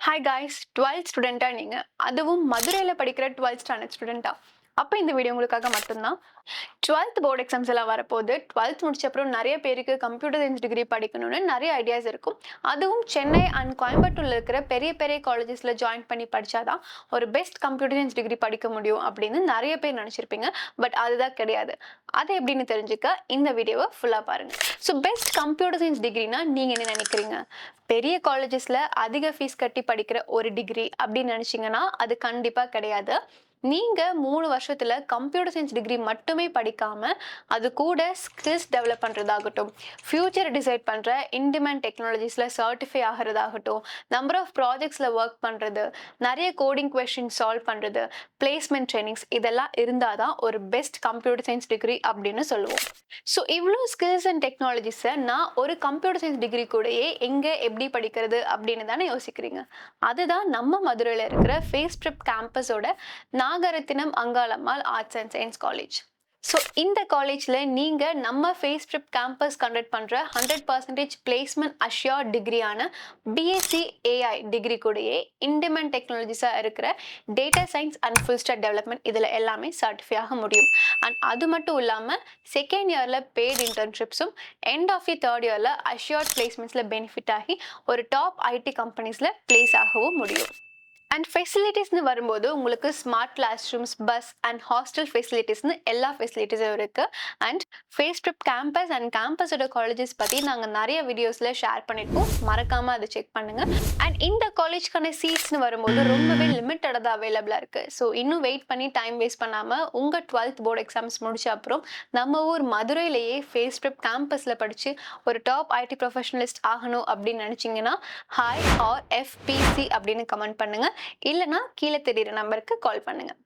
Hi guys twelfth ஸ்டூடெண்ட்டாக நீங்கள் அதுவும் மதுரையில் படிக்கிற டுவெல்த் ஸ்டாண்டர்ட் ஸ்டூடெண்ட்டா அப்போ இந்த வீடியோ உங்களுக்காக மட்டும்தான். டுவெல்த் போர்டு எக்ஸாம்ஸ் எல்லாம் வரப்போகுது. டுவெல்த் முடிச்ச அப்புறம் நிறைய பேருக்கு கம்ப்யூட்டர் சயின்ஸ் டிகிரி படிக்கணும்னு நிறைய ஐடியாஸ் இருக்கும். அதுவும் சென்னை அண்ட் கோயம்புத்தூர்ல இருக்கிற பெரிய பெரிய காலேஜஸில் ஜாயின் பண்ணி படிச்சாதான் ஒரு பெஸ்ட் கம்ப்யூட்டர் சயின்ஸ் டிகிரி படிக்க முடியும் அப்படின்னு நிறைய பேர் நினச்சிருப்பீங்க. பட் அதுதான் கிடையாது. அது எப்படின்னு தெரிஞ்சுக்க இந்த வீடியோவை ஃபுல்லாக பாருங்க. ஸோ பெஸ்ட் கம்ப்யூட்டர் சயின்ஸ் டிகிரினா நீங்கள் என்ன நினைக்கிறீங்க? பெரிய காலேஜஸில் அதிக ஃபீஸ் கட்டி படிக்கிற ஒரு டிகிரி அப்படின்னு நினச்சிங்கன்னா அது கண்டிப்பாக கிடையாது. நீங்கள் மூணு வருஷத்தில் கம்ப்யூட்டர் சயின்ஸ் டிகிரி மட்டுமே படிக்காமல் அது கூட ஸ்கில்ஸ் டெவலப் பண்ணுறதாகட்டும் ஃப்யூச்சர் டிசைட் பண்ணுற இன்டிமேண்ட் டெக்னாலஜிஸில் சர்டிஃபை ஆகிறதாகட்டும் நம்பர் ஆஃப் ப்ராஜெக்ட்ஸில் ஒர்க் பண்ணுறது நிறைய கோடிங் கொஷின் சால்வ் பண்ணுறது பிளேஸ்மெண்ட் ட்ரைனிங்ஸ் இதெல்லாம் இருந்தால் தான் ஒரு பெஸ்ட் கம்ப்யூட்டர் சயின்ஸ் டிகிரி அப்படின்னு சொல்லுவோம். ஸோ இவ்வளோ ஸ்கில்ஸ் அண்ட் டெக்னாலஜிஸை நான் ஒரு கம்ப்யூட்டர் சயின்ஸ் டிகிரி கூடயே எங்கே எப்படி படிக்கிறது அப்படின்னு தானே யோசிக்கிறீங்க. அதுதான் நம்ம மதுரையில் இருக்கிற ஃபேஸ் ட்ரிப் கேம்பஸோட நான் Nagarathinam Angalammal arts and science college so இந்த காலேஜில் நீங்கள் நம்ம ஃபேஸ் ட்ரிப் கேம்பஸ் கண்டக்ட் பண்ணுற hundred percentage placement assure டிகிரியான B Sc A I degree கூடயே இண்டிமெண்ட் டெக்னாலஜிஸாக இருக்கிற data science and full stack development இதில் எல்லாமே சர்டிஃபை ஆக முடியும். அண்ட் அது மட்டும் இல்லாமல் செகண்ட் இயரில் பெய்ட் இன்டர்ன்ஷிப்ஸும் எண்ட் ஆஃப் தி தேர்ட் இயரில் அஷ்யோர்ட் பிளேஸ்மெண்ட்ஸில் பெனிஃபிட் ஆகி ஒரு டாப் ஐடி கம்பெனிஸில் பிளேஸ் ஆகவும் முடியும். அண்ட் ஃபெசிலிட்டிஸ்னு வரும்போது உங்களுக்கு smart class rooms bus and hostel ஃபெசிலிட்டிஸ்னு எல்லா ஃபெசிலிட்டிஸும் இருக்குது and Face Prep campus and கேம்பஸோட colleges பற்றி நாங்கள் நிறைய வீடியோஸில் ஷேர் பண்ணியிருக்கோம் மறக்காமல் அதை செக் பண்ணுங்கள் அண்ட் இந்த காலேஜ்க்கான சீட்ஸ்னு வரும்போது ரொம்பவே லிமிட்டடாக தான் அவைலபிளாக இருக்குது ஸோ இன்னும் வெயிட் பண்ணி டைம் வேஸ்ட் பண்ணாமல் உங்கள் டுவெல்த் போர்டு எக்ஸாம்ஸ் முடிச்ச அப்புறம் நம்ம ஊர் மதுரையிலேயே ஃபேஸ் ட்ரிப் கேம்பஸில் படித்து ஒரு டாப் ஐடி ப்ரொஃபஷனலிஸ்ட் ஆகணும் அப்படின்னு நினச்சிங்கன்னா ஹாய் ஆர் எஃபிசி அப்படின்னு கமெண்ட் பண்ணுங்கள் இல்லைனா கீழே தெரியிற நம்பருக்கு கால் பண்ணுங்கள்